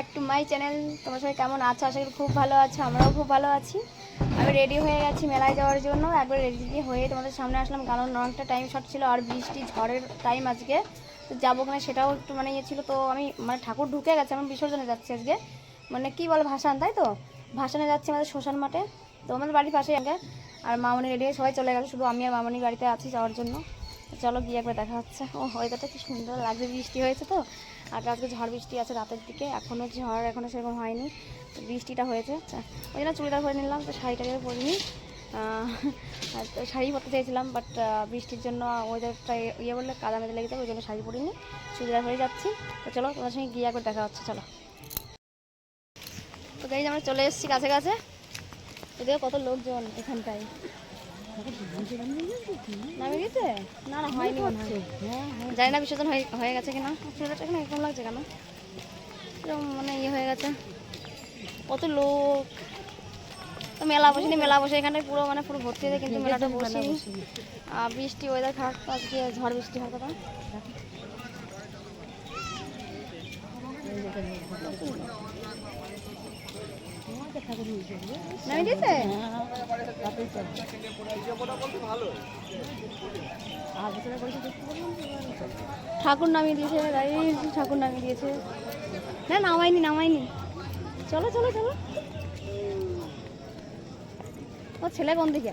Back to my channel তোমরা সবাই কেমন আছো? আশা করি খুব ভালো আছো, আমরাও খুব ভালো আছি। আমি রেডি হয়ে গেছি মেলায় যাওয়ার জন্য। একবার রেডি হয়ে তোমাদের সামনে আসলাম, কারণ অনেকটা টাইম শর্ট ছিল আর বৃষ্টি, ঝড়ের টাইম আজকে। তো যাব কিনা সেটাও একটু মানে ইয়ে ছিল, তো আমি মানে ঠাকুর ঢুকে গেছে, আমি বিসর্জনে যাচ্ছি আজকে। মানে কি বলে, ভাসান, তাই তো? ভাসানে যাচ্ছি আমাদের শ্মশান মাঠে। তো আমাদের বাড়ির পাশেই আগে। আর মামনি রেডি হয়ে সবাই চলে গেছে, শুধু আমি আর মামনি গাড়িতে আছি যাওয়ার জন্য। চলো গিয়ে একবার দেখা হচ্ছে। ও, ওয়েদারটা কি সুন্দর লাগছে, বৃষ্টি হয়েছে তো? আর আজকে ঝড় বৃষ্টি আছে রাতের দিকে এখনও ঝড় এখনও সেরকম হয়নি। বৃষ্টিটা হয়েছে। ওই জন্য চুড়িদার পরে নিলাম, তো শাড়িটা শাড়িটাকে পরিনি। তো শাড়ি পরতে চাইছিলাম বাট বৃষ্টির জন্য ওয়েদারটা ইয়ে বললে কাদা মেদে লেগে যাবে, ওই জন্য শাড়ি পরিনি। চুড়িদার হয়ে যাচ্ছি। তো চলো তোমার সঙ্গে গিয়ে একবার দেখা হচ্ছে, চলো। তো গাইজ আমরা চলে এসেছি কাছে কাছে। এদিকে কত লোকজন এখানটায়। নামে গেছে না না হয়নি জানি না বিসর্জন হয়ে হয়ে গেছে কিনা। চুড়িদারটা এখানে এরকম লাগছে কেন? এরকম মানে ইয়ে হয়ে গেছে। কত লোক। তো মেলা বসেনি মেলা বসে। এখানে পুরো মানে পুরো ভর্তি হয়েছে কিন্তু মেলাটা আর বৃষ্টি ওয়েদার খারাপ আজকে ঝড় বৃষ্টি হয় কথা নামি দিয়েছে ঠাকুর নামিয়ে দিয়েছে ঠাকুর নামিয়ে দিয়েছে। না নামাইনি নামাইনি চলো চলো চলো। ও, ছেলে কোন দিকে?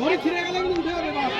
ধরে ছিঁড়ে গেলে উঠে যাবে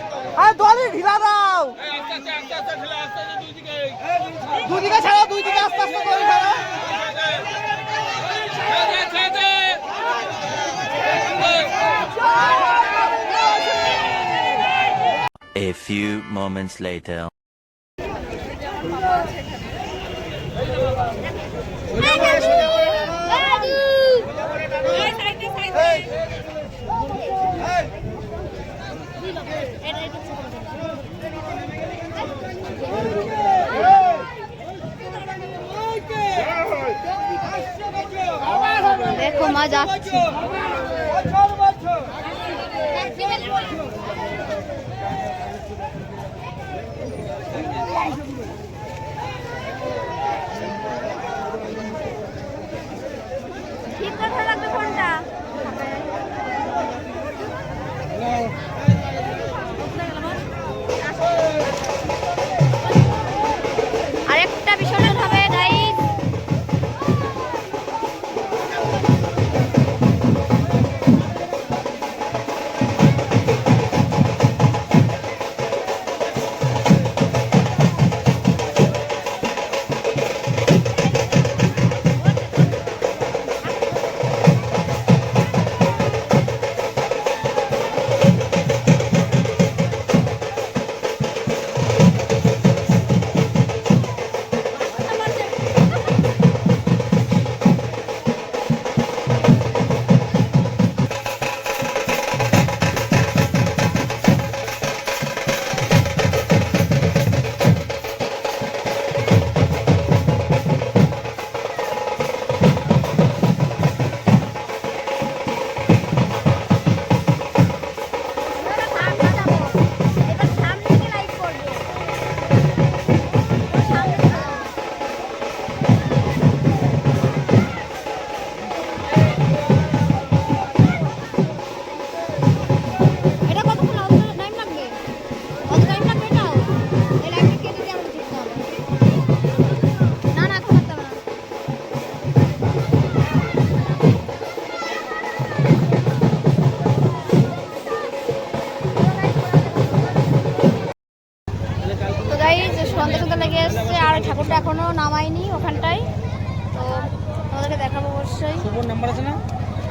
আরে দলে ঢিলা দাও। দুদিকে ছাড়া দুই দিকে আস্তে আস্তে করে ছাড়া। A few moments later. দেখো মা যাচ্ছে। অবশ্যই নাম্বার আছে না?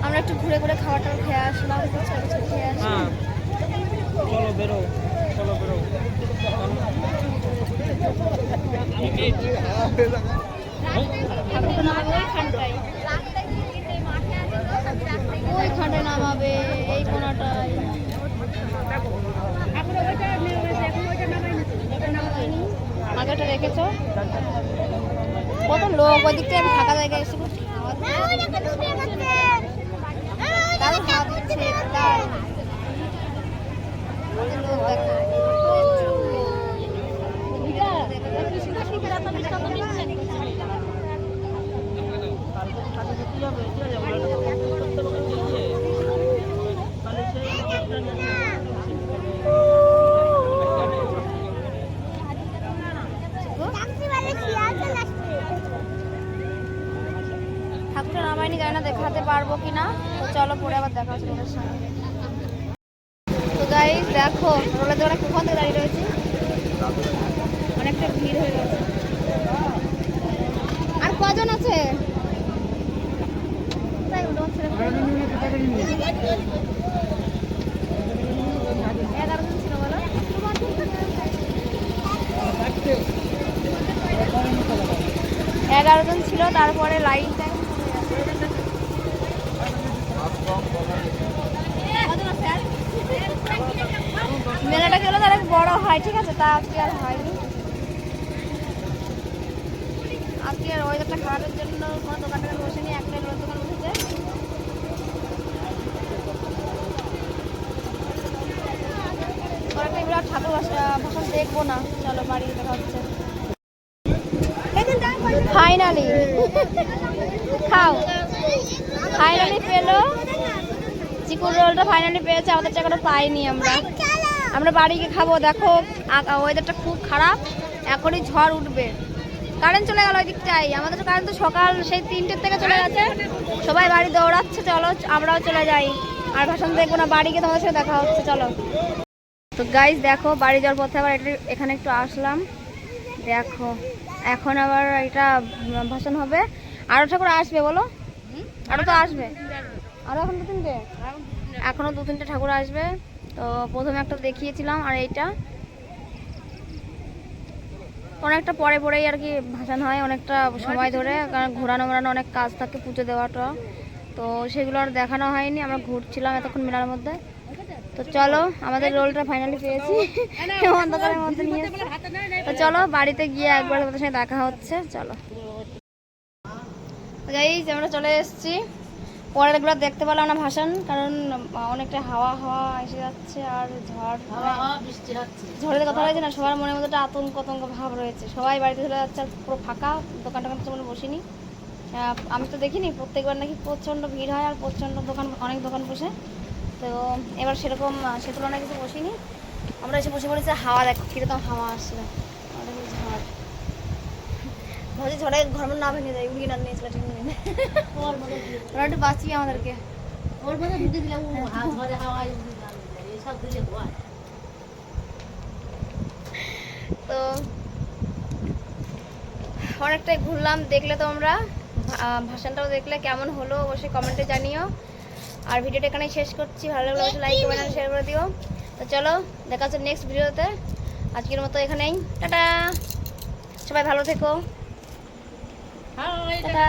আমরা একটু ঘুরে ঘুরে খাবার টাবার খেয়ে আসলাম টুচকা খেয়ে আসলাম হ্যাঁ। চলো বেরো চলো বেরো। ঠাকুরকে নামাবে এই কোনাটায়। আগেটা রেখেছো? কত লোক? ওই দিক থেকে আমি ফাঁকা জায়গায় এসে বসি। দাদু হাত দিচ্ছে তাই কত লোক দেখো। ঠাকুরটা নামায়নি জানি না দেখাতে পারব কি না তো চলো পরে আবার দেখা হচ্ছে তোমাদের সঙ্গে তো গাইস দেখো, রোলের দোকানে কখন থেকে দাঁড়িয়ে রয়েছি? অনেকটা ভিড় হয়ে গেছে। আর কজন আছে? এগারো জন ছিল, বলো। এগারো জন ছিল, তারপরে লাইনটা মেলাটা গেলে তার বড় হয়, ঠিক আছে? তা আজকে আর হয়নি। আজকে আর ওয়েদারটা খারাপের জন্য কোনো দোকান টোকান বসেনি, একটাই রোদ দোকান বসেছে। কয়েকটা বিরাট ঠাকুর ভাষা- ভাষণ দেখব না। চলো, বাড়ি দেখা হচ্ছে। ফাইনালি খাও। ফাইনালি পেল। চিকুন রোলটা ফাইনালি পেয়েছে, আমাদের টাকাটা পাইনি আমরা। আমরা বাড়ি গিয়ে খাব, দেখো ওয়েদারটা খুব খারাপ, এখনই ঝড় উঠবে। কারেন্ট চলে গেল ওই দিকটাই আমাদের তো কারেন্ট তো সকাল সেই তিনটের থেকে চলে গেছে। সবাই বাড়ি দৌড়াচ্ছে, চলো, আমরাও চলে যাই। আর ভাষণ দেখব না, বাড়ি গিয়ে তোমাদের সাথে দেখা হচ্ছে, চলো। তো গাইজ দেখো, বাড়ি যাওয়ার পথে আবার এটা এখানে একটু আসলাম। দেখো, এখন আবার এটা ভাষণ হবে। আরও ঠাকুর আসবে, বলো। আরও তো আসবে। আরও এখন দু তিনটে? এখনও দু তিনটে ঠাকুর আসবে। তো প্রথমে একটা দেখিয়েছিলাম, আর এইটা। অনেকটা পরে পরেই আর কি ভাসান হয়, অনেকটা সময় ধরে, কারণ ঘোরানো মোড়ানো অনেক কাজ থাকে পুজো দেওয়াটা। তো সেগুলো আর দেখানো হয়নি, আমরা ঘুরছিলাম এতক্ষণ মেলার মধ্যে। তো চলো, আমাদের রোলটা ফাইনালি পেয়েছি। অন্ধকারের মধ্যে নিয়ে তো চলো, বাড়িতে গিয়ে একবার তোমাদের সঙ্গে দেখা হচ্ছে, চলো। আমরা চলে এসেছি। পরেরগুলো দেখতে পেলাম না ভাসান কারণ অনেকটা হাওয়া হাওয়া এসে যাচ্ছে আর ঝড় ঝড়ের কথা রয়েছে না সবার মনের মধ্যে একটা আতঙ্ক আতঙ্ক ভাব রয়েছে। সবাই বাড়িতে চলে যাচ্ছে আর পুরো ফাঁকা দোকান টোকান তেমন বসিনি। আমি তো দেখিনি প্রত্যেকবার নাকি প্রচণ্ড ভিড় হয় আর প্রচণ্ড দোকান অনেক দোকান বসে। তো এবার সেরকম সে তুলনায় কিছু বসিনি। আমরা এসে বসে পড়েছি হাওয়া দেখো কীরকম হাওয়া আসছে অনেক ঝড়। ভাবছি ঝড়ে ঘর না ভেঙে যায় উড়িয়ে না নিয়েছিল ঠিক নেই ওরা একটু বাঁচিয়ে আমাদেরকে। ওর মধ্যে ঢুকে দিলাম হাওয়ায় দিলে হয়। তো অনেকটাই ঘুরলাম দেখলে তোমরা। ভাষণটাও দেখলে কেমন হলো অবশ্যই কমেন্টে জানিও। আর ভিডিওটা এখানেই শেষ করছি। ভালো লাগলে অবশ্যই লাইক কমেন্ট শেয়ার করে দিও। তো চলো দেখা হচ্ছে নেক্সট ভিডিওতে আজকের মতো এখানেই। টাটা! সবাই ভালো থেকো। হাওয়ায় টাটা